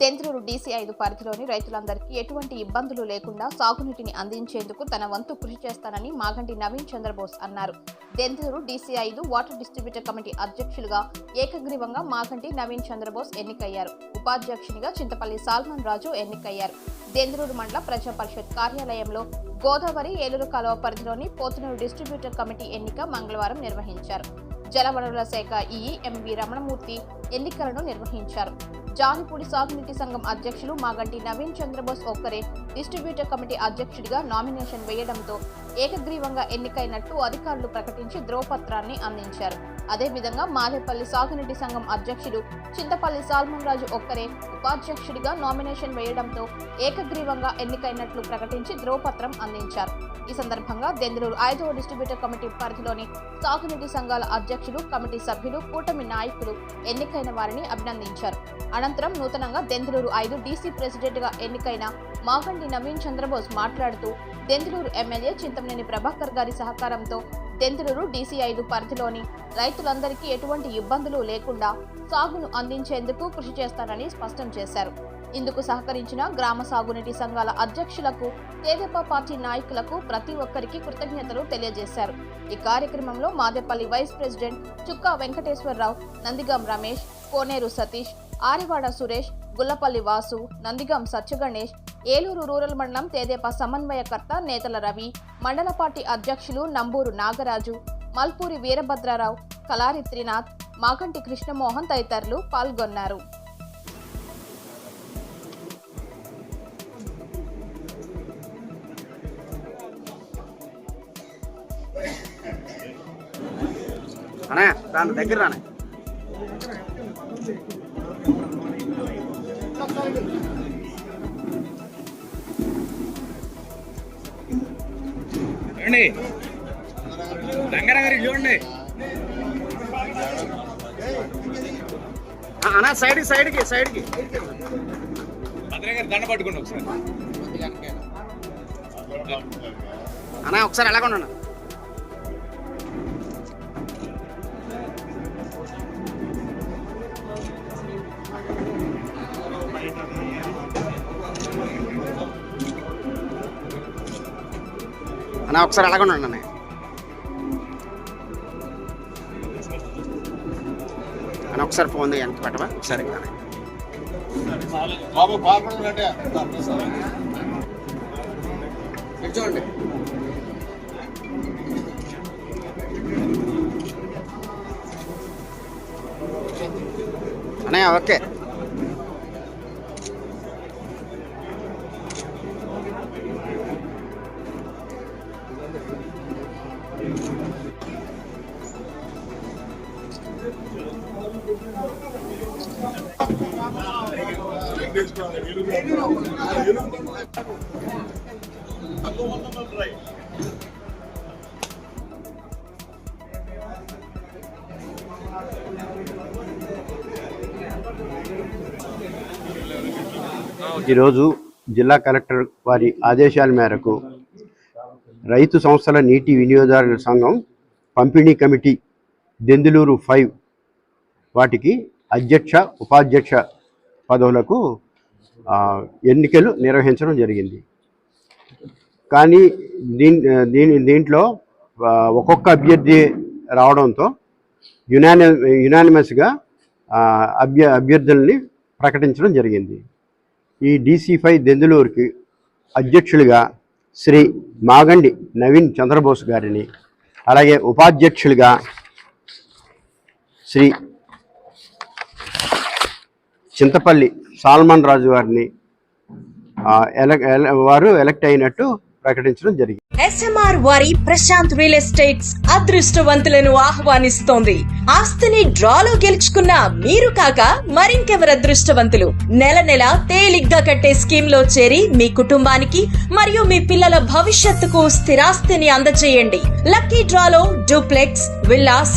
Denduluru DC ఐదు పరిధిలోని రైతులందరికీ ఎటువంటి ఇబ్బందులు లేకుండా సాగునీటిని అందించేందుకు తన వంతు కృషి చేస్తానని మాగంటి నవీన్ చంద్రబోస్ అన్నారు. దెందులూరు డీసీ ఐదు వాటర్ డిస్ట్రిబ్యూటర్ కమిటీ అధ్యక్షులుగా ఏకగ్రీవంగా మాగంటి నవీన్ చంద్రబోస్ ఎన్నికయ్యారు. ఉపాధ్యక్షునిగా చింతపల్లి సాల్మన్ రాజు ఎన్నికయ్యారు. దెంద్రూరు మండల ప్రజా పరిషత్ కార్యాలయంలో గోదావరి ఏలూరు కాలువ పరిధిలోని పోతునూరు డిస్ట్రిబ్యూటర్ కమిటీ ఎన్నిక మంగళవారం నిర్వహించారు. జలవనరుల శాఖ ఈఈ ఎంవి రమణమూర్తి ఎన్నికలను నిర్వహించారు. జాన్పూడి సాగునీటి సంఘం అధ్యక్షులు మాగంటి నవీన్ చంద్రబోస్ ఒక్కరే డిస్ట్రిబ్యూటర్ కమిటీ అధ్యక్షుడిగా నామినేషన్ వేయడంతో ఏకగ్రీవంగా ఎన్నికైనట్టు అధికారులు ప్రకటించి ధ్రువపత్రాన్ని అందించారు. అదేవిధంగా మాదేపల్లి సాగునీటి సంఘం అధ్యక్షుడు చింతపల్లి సాల్మన్ రాజు ఒక్కరే ఉపాధ్యక్షుడిగా నామినేషన్ వేయడంతో ఏకగ్రీవంగా ఎన్నికైనట్లు ప్రకటించి ధ్రువపత్రం అందించారు. ఈ సందర్భంగా దెందులూరు ఐదవ డిస్ట్రిబ్యూటర్ కమిటీ పరిధిలోని సాగునీటి సంఘాల అధ్యక్షులు కమిటీ సభ్యులు కూటమి నాయకులు ఎన్నికైన వారిని అభినందించారు. అనంతరం నూతనంగా దెందులూరు ఐదు డీసీ ప్రెసిడెంట్గా ఎన్నికైన మాగండి మాగంటి నవీన్ చంద్రబోస్ మాట్లాడుతూ దెందులూరు ఎమ్మెల్యే చింతమనేని ప్రభాకర్ గారి సహకారంతో దెందులూరు డీసీ ఐదు పరిధిలోని రైతులందరికీ ఎటువంటి ఇబ్బందులు లేకుండా సాగును అందించేందుకు కృషి చేస్తానని స్పష్టం చేశారు. ఇందుకు సహకరించిన గ్రామ సాగునీటి సంఘాల అధ్యక్షులకు తెదేపా పార్టీ నాయకులకు ప్రతి ఒక్కరికి కృతజ్ఞతలు తెలియజేశారు. ఈ కార్యక్రమంలో Madepalli vice president Chukka Venkateswararao Nandigam Ramesh Koneru Satish Arivada Suresh Gullapalli Vasu Nandigam Satyaganesh Eluru rural మండలం తేదేపా సమన్వయకర్త నేతల రవి మండల పార్టీ అధ్యక్షులు నంబూరు నాగరాజు మల్పూరి వీరభద్రారావు కలారి త్రినాథ్ మాగంటి కృష్ణమోహన్ తదితరులు పాల్గొన్నారు. దగ్గర చూడండి. రంగారావు చూడండి. ఆ, సైడ్కి సైడ్ సైడ్కి సైడ్కి కి గారు దండ పట్టుకోండి ఒకసారి. అన్నా ఒకసారి ఎలాగ ఉన్నాను అన్న ఒకసారి ఉన్నాను అన్న అన్న ఒకసారి ఫోన్ ఎంత పెట్టవా? పాల్గొనండి కూర్చోండి. అన్నయ్య ఓకే. ఈరోజు జిల్లా కలెక్టర్ వారి ఆదేశాల మేరకు రైతు సంస్థల నీటి వినియోగదారుల సంఘం పంపిణీ కమిటీ దెందులూరు ఫైవ్ వాటికి అధ్యక్ష ఉపాధ్యక్ష పదవులకు ఎన్నికలు నిర్వహించడం జరిగింది. కానీ దీని దీని దీంట్లో ఒక్కొక్క అభ్యర్థి రావడంతో యునాని యునానిమస్గా అభ్య అభ్యర్థుల్ని ప్రకటించడం జరిగింది. ఈ డీసీఫై దెందులూరుకి అధ్యక్షులుగా శ్రీ మాగండి నవీన్ చంద్రబోస్ గారిని అలాగే ఉపాధ్యక్షులుగా శ్రీ చింతపల్లి సాల్మన్ రాజు గారిని ఎల వారు ఎలక్ట్ అయినట్టు ప్రకటించడం జరిగింది. ఎస్ఎంఆర్ వారి ప్రశాంత్ రియల్ ఎస్టేట్స్ అదృష్టవంతులను ఆహ్వానిస్తోంది. ఆస్తిని డ్రాలో గెలుచుకున్న మీరు కాక మరింకెవరు అదృష్టవంతులు? నెల నెల తేలిగ్గా కట్టే స్కీమ్లో చేరి మీ కుటుంబానికి మరియు మీ పిల్లల భవిష్యత్తుకు స్థిరాస్తిని అందజేయండి. లక్కీ డ్రాలో duplex villas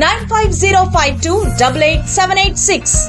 95052 88786.